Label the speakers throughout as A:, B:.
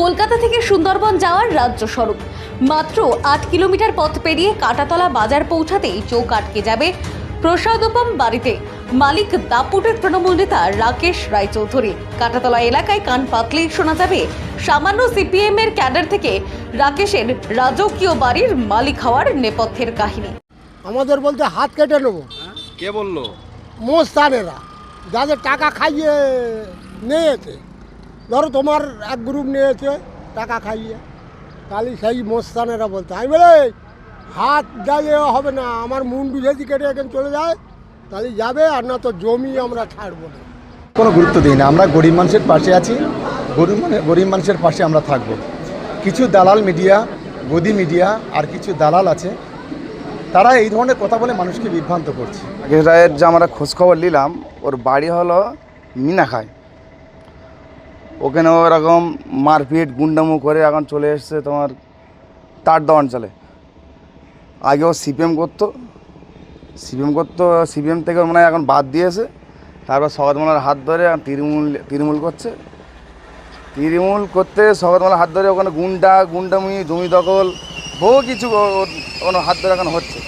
A: কলকাতা থেকে সুন্দরবন যাওয়ার রাজ্য সড়ক মাত্র আট কিলোমিটার পথ পেরিয়ে কাটাতলা বাজার পৌঁছাতেই চোখ আটকে যাবে প্রসাদোপম বাড়িতে। মালিক দাপুটের তৃণমূল নেতা রাকেশ রায়চৌধুরী। কাটাতলা এলাকায় কান পাতলেই শোনা যাবে সামান্য সিপিএম এর ক্যাডার থেকে রাকেশের রাজকীয় বাড়ির মালিক হওয়ার নেপথ্যের কাহিনী।
B: আমাদের বলতে হাত কেটে নেব।
C: কে বলল?
B: মোস্তানেরা। যাদের টাকা খাইয়ে নিয়েছে। ধরো তোমার এক গ্রুপ নিয়েছে টাকা খাইয়ে। তাহলে সেই মোস্তানেরা বলতে আমি বলে হাত যাইয়ে হবে না আমার মুন্ডু যদি কেটে এখানে চলে যায় তাহলে যাবে আর না তো জমি আমরা ছাড়বো না।
D: কোনো গুরুত্ব দিই না আমরা গরিব মানুষের পাশে আছি গরিব মানে গরিব মানুষের পাশে আমরা থাকব। কিছু দালাল মিডিয়া গদি মিডিয়া আর কিছু দালাল আছে তারা এই ধরনের কথা বলে মানুষকে বিভ্রান্ত করছে।
E: রায়ের যে আমরা খোঁজখবর নিলাম ওর বাড়ি হলো মিনাখায়। ওখানে ওরকম মারপিট, গুন্ডামু করে এখন চলে এসছে তোমার তারদা অঞ্চলে। আগে ও সিপিএম করতো সিপিএম করতো, সিপিএম থেকে মানে এখন বাদ দিয়েছে। তারপর সগতমালার হাত ধরে তৃণমূল তৃণমূল করছে। তৃণমূল করতে সগতমালার হাত ধরে ওখানে গুন্ডা, গুন্ডামি, জমি দখল, বহু কিছু ও- ওর- ওর হাত ধরে এখন হচ্ছে।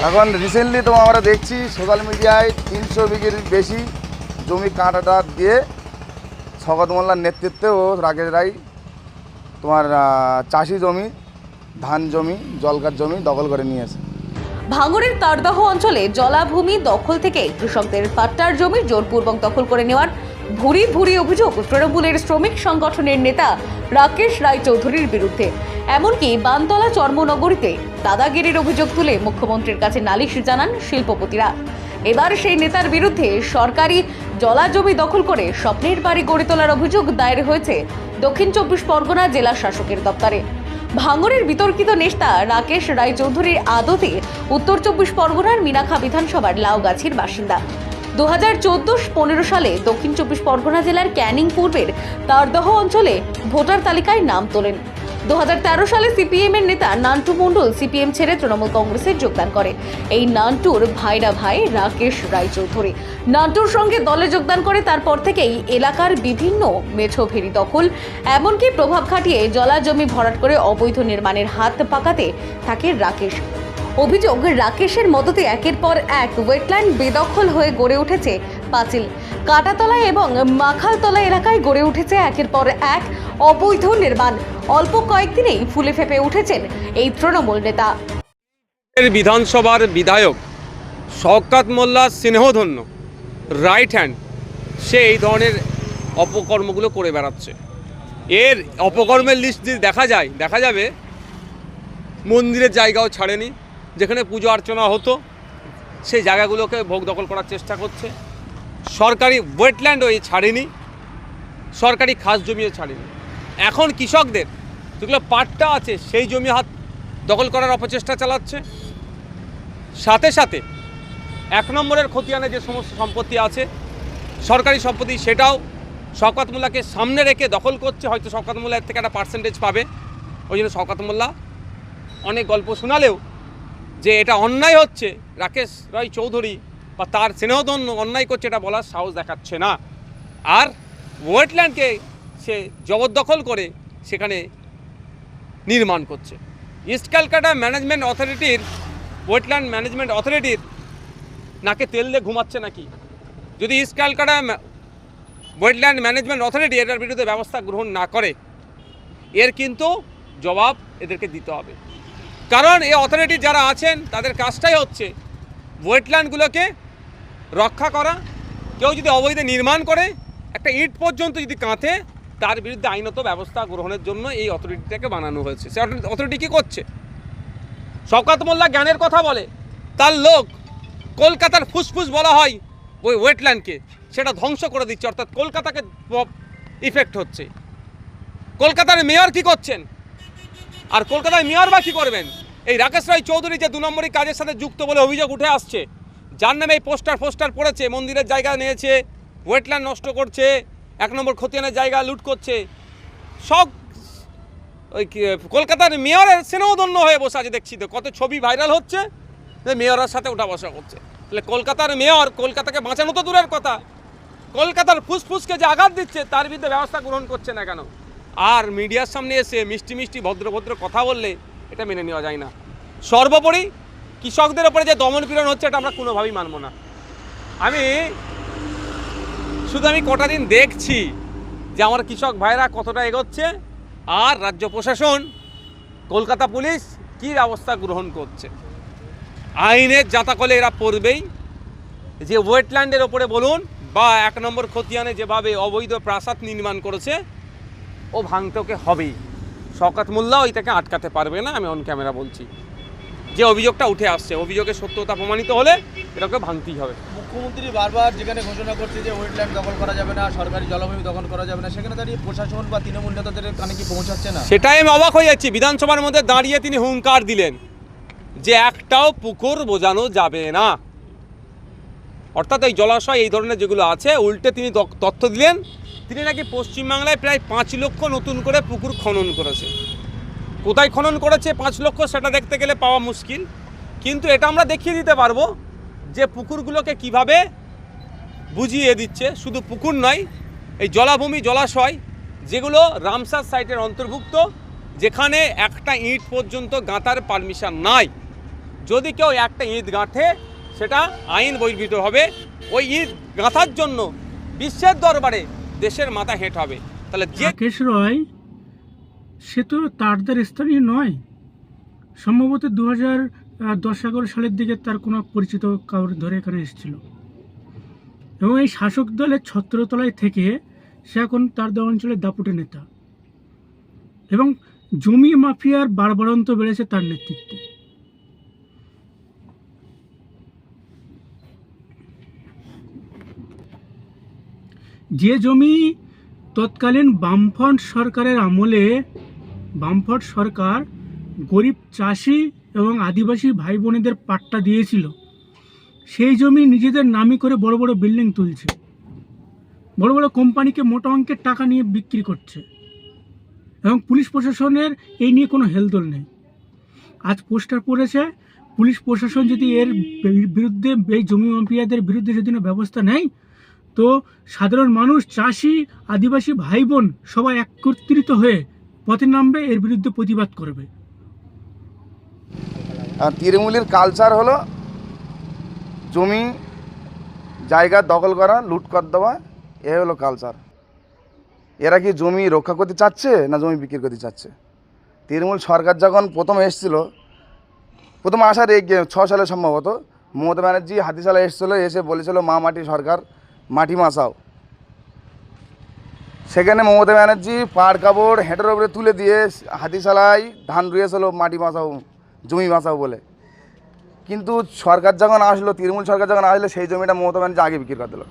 E: এখন রিসেন্টলি তো আমরা দেখছি সোশ্যাল মিডিয়ায় তিনশো বিঘের বেশি জমি কাঁটাটা দিয়ে শকত মোল্লার নেতৃত্বে ও রাকেশ রায় তোমার চাষি জমি, ধান জমি জলকার জমি দখল করে নিয়েছে।
A: ভাঙড়ের তারদহ অঞ্চলে জলাভূমি দখল থেকে কৃষকদের পাট্টার জমি জোরপূর্বক দখল করে নেওয়ার ভুরি ভুরি অভিযোগ তৃণমূলের শ্রমিক সংগঠনের নেতা রাকেশ রায়চৌধুরীর বিরুদ্ধে। এমনকি বানতলা চর্মনগরীতে দাদাগিরির অভিযোগ তুলে মুখ্যমন্ত্রীর কাছে নালিশ জানান শিল্পপতিরা। এবার সেই নেতার বিরুদ্ধে সরকারি জলা জমি দখল করে স্বপ্নের বাড়ি গড়ে তোলার অভিযোগ দায়ের হয়েছে দক্ষিণ চব্বিশ পরগনা জেলা শাসকের দপ্তরে। ভাঙরের বিতর্কিত নেতা রাকেশ রায়চৌধুরীর আদতে উত্তর চব্বিশ পরগনার মিনাখা বিধানসভার লাউগাছির বাসিন্দা। দু হাজার চোদ্দ পনেরো সালে দক্ষিণ চব্বিশ পরগনা জেলার ক্যানিং পূর্বের তারদহ অঞ্চলে ভোটার তালিকায় নাম তোলেন। দুহাজার তেরো সালে সিপিএম এর নেতা নান্টু মণ্ডল সিপিএম ছেড়ে তৃণমূল কংগ্রেসে যোগদান করে। এই নান্টুর ভাইরা ভাই রাকেশ রায়চৌধুরী। নান্টুর সঙ্গে দলে যোগদান করে তারপর থেকেই এলাকার বিভিন্ন মেছো ভেরি দখল, এমনকি প্রভাব খাটিয়ে জলা জমি ভরাট করে অবৈধ নির্মাণের হাত পাকাতে থাকে রাকেশ। অভিযোগ, রাকেশের মদতে একের পর এক ওয়েটল্যান্ড বেদখল হয়ে গড়ে উঠেছে পাঁচিল কাটাতলা এবং মাখালতলা এলাকায় গড়ে উঠেছে একের পর এক অবৈধ নির্মাণ। অল্প কয়েকদিনেই ফুলে ফেপে উঠেছেন এই তৃণমূল নেতা।
C: বিধানসভার বিধায়ক শওকাত মোল্লা স্নেহধন্য রাইট হ্যান্ড সে এই ধরনের অপকর্মগুলো করে বেড়াচ্ছে। এর অপকর্মের লিস্ট যদি দেখা যায়, দেখা যাবে, মন্দিরের জায়গাও ছাড়েনি, যেখানে পুজো অর্চনা হতো, সেই জায়গাগুলোকে ভোগ দখল করার চেষ্টা করছে। সরকারি ওয়েটল্যান্ডও এই ছাড়েনি, সরকারি খাস জমিও ছাড়েনি। এখন কৃষকদের যেগুলো পাটটা আছে, সেই জমি হাত দখল করার অপচেষ্টা চালাচ্ছে। সাথে সাথে এক নম্বরের খতিয়ানে যে সমস্ত সম্পত্তি আছে, সরকারি সম্পত্তি সেটাও শওকত মোল্লাকে সামনে রেখে দখল করছে, হয়তো শওকত মোল্লা এর থেকে একটা পার্সেন্টেজ পাবে। ওই জন্য শওকত মোল্লা অনেক গল্প শোনালেও যে এটা অন্যায় হচ্ছে, রাকেশ রায় চৌধুরী বা তার স্নেহধন্য অন্যায় করছে এটা বলার সাহস দেখাচ্ছে না। আর ওয়েটল্যান্ডকে সে জবরদখল করে সেখানে নির্মাণ করছে। ইস্ট ক্যালকাটা ম্যানেজমেন্ট অথরিটির, ওয়েটল্যান্ড ম্যানেজমেন্ট অথরিটির নাকে তেল দিয়ে ঘুমাচ্ছে নাকি? যদি East Calcutta wetland management authority এটার বিরুদ্ধে ব্যবস্থা গ্রহণ না করে, এর কিন্তু জবাব এদেরকে দিতে হবে। কারণ এই অথরিটি যারা আছেন, তাদের কাজটাই হচ্ছে ওয়েটল্যান্ডগুলোকে রক্ষা করা, কেউ যদি অবৈধ নির্মাণ করে, একটা ইট পর্যন্ত যদি কাঁথে, তার বিরুদ্ধে আইনত ব্যবস্থা গ্রহণের জন্য এই অথরিটিটাকে বানানো হয়েছে। সে অথরিটি কী করছে? শওকাত মোল্লা জ্ঞানের কথা বলে, তার লোক কলকাতার ফুসফুস বলা হয় ওই ওয়েটল্যান্ডকে, সেটা ধ্বংস করে দিচ্ছে, অর্থাৎ কলকাতাকে ইফেক্ট হচ্ছে। কলকাতার মেয়র কি করছেন? আর কলকাতার মেয়র বা কী করবেন? এই রাকেশ রায় চৌধুরী যে দু নম্বরই কাজের সাথে যুক্ত বলে অভিযোগ উঠে আসছে যার নামে এই পোস্টার পোস্টার পড়েছে, মন্দিরের জায়গা নিয়েছে ওয়েটল্যান্ড নষ্ট করছে, এক নম্বর খতিয়ানের জায়গা লুট করছে। সব ওই কলকাতার মেয়রের স্নেহধন্য হয়ে বসে আছে দেখছি তো, কত ছবি ভাইরাল হচ্ছে, যে মেয়রের সাথে ওঠা বসা করছে। তাহলে কলকাতার মেয়র কলকাতাকে বাঁচানো তো দূরের কথা। কলকাতার ফুসফুসকে যে আঘাত দিচ্ছে, তার বিরুদ্ধে ব্যবস্থা গ্রহণ করছে না কেন? আর মিডিয়ার সামনে এসে মিষ্টি মিষ্টি ভদ্র ভদ্র কথা বললে, এটা মেনে নেওয়া যায় না। সর্বোপরি কৃষকদের ওপরে যে দমন পীড়ন হচ্ছে এটা আমরা কোনোভাবেই মানব না। আমি শুধু আমি কটা দিন দেখছি যে আমার কৃষক ভাইরা কতটা এগোচ্ছে আর রাজ্য প্রশাসন, কলকাতা পুলিশ কী ব্যবস্থা গ্রহণ করছে। আইনের জাতাকলে এরা পড়বেই। যে ওয়েটল্যান্ডের ওপরে বলুন বা এক নম্বর খতিয়ানে যেভাবে অবৈধ প্রাসাদ নির্মাণ করেছে, ও ভাঙতে ওকে হবেই। শওকাত মোল্লাও এটাকে আটকাতে পারবে না, আমি অন ক্যামেরা বলছি। যে অভিযোগটা উঠে আসছে অভিযোগের সত্যতা প্রমাণিত হলে এটাকে ভাঙতেই হবে।
F: মুখ্যমন্ত্রী বারবার যেখানে ঘোষণা করছে যে ওয়েটল্যান্ড দখল করা যাবে না সরকারি জলভূমি দখল করা যাবে না সেখানে দাঁড়িয়ে প্রশাসন বা তৃণমূল নেতাদের কানে কি পৌঁছাচ্ছে না?
C: সেটাই আমি অবাক হয়ে যাচ্ছি। বিধানসভার মধ্যে দাঁড়িয়ে তিনি হুঙ্কার দিলেন যে একটাও পুকুর বোঝানো যাবে না। অর্থাৎ এই জলাশয় এই ধরনের যেগুলো আছে উল্টে তিনি তথ্য দিলেন। তিনি নাকি পশ্চিমবাংলায় প্রায় পাঁচ লক্ষ নতুন করে পুকুর খনন করেছে কোথায় খনন করেছে পাঁচ লক্ষ, সেটা দেখতে গেলে পাওয়া মুশকিল। কিন্তু এটা আমরা দেখিয়ে দিতে পারব যে পুকুরগুলোকে কীভাবে বুঝিয়ে দিচ্ছে। শুধু পুকুর নয়, এই জলাভূমি, জলাশয়, যেগুলো রামসার সাইটের অন্তর্ভুক্ত, যেখানে একটা ইট পর্যন্ত গাঁথার পারমিশন নাই। যদি কেউ একটা ইট গাঁথে, সেটা আইন বহির্ভূত হবে। ওই ইট গাঁথার জন্য বিশ্বের দরবারে দেশের মাথা হেঁট হবে। তাহলে যে
G: সে তো তারদার স্থানীয় নয়। সম্ভবত দু হাজার দশ এগারো সালের দিকে তার কোনো পরিচিত কাউর ধরে এখানে এসেছিল। এবং এই শাসক দলের ছত্রতলায় থেকে সে এখন তারদা অঞ্চলের দাপুটে নেতা। এবং জমি মাফিয়ার বাড়বাড়ন্ত বেড়েছে তার নেতৃত্বে। যে জমি তৎকালীন বামফ্রন্ট সরকারের আমলে বামফ্রন্ট সরকার গরিব চাষি এবং আদিবাসী ভাই বোনেদের পাট্টা দিয়েছিল। সেই জমি নিজেদের নামই করে বড় বড় বিল্ডিং তুলছে। বড় বড় কোম্পানিকে মোটা অঙ্কের টাকা নিয়ে বিক্রি করছে। এবং পুলিশ প্রশাসনের এই নিয়ে কোনো হেলদোল নেই। আজ পোস্টার পড়েছে, পুলিশ প্রশাসন যদি এর বিরুদ্ধে এই জমি মাফিয়াদের বিরুদ্ধে যদি না ব্যবস্থা নেয়, তো সাধারণ মানুষ, চাষি, আদিবাসী ভাই বোন সবাই একত্রিত হয়ে পথে নামবে, এর বিরুদ্ধে প্রতিবাদ করবে।
E: তৃণমূলের কালচার হলো জমি, জায়গা দখল করা, লুট কর দেওয়া, এ হলো কালচার এরা কি জমি রক্ষা করতে চাচ্ছে না জমি বিক্রি করতে চাচ্ছে? তৃণমূল সরকার যখন প্রথম এসেছিল, প্রথম আসার এই ছ সালে সম্ভবত, মমতা ব্যানার্জি হাতিশালা এসেছিল, এসে বলেছিল, মা, মাটি সরকার, মাটি মাসাও। সেখানে মমতা ব্যানার্জি পাড় কাপড়, হেঁটের ওপরে তুলে দিয়ে হাতিশালায় ধান রুয়েছিল মাটি বাঁচাও, জমি বাঁচাও বলে। কিন্তু সরকার যখন আসলো, তৃণমূল সরকার যখন আসলো, সেই জমিটা মমতা ব্যানার্জি আগে বিক্রি করে দিল।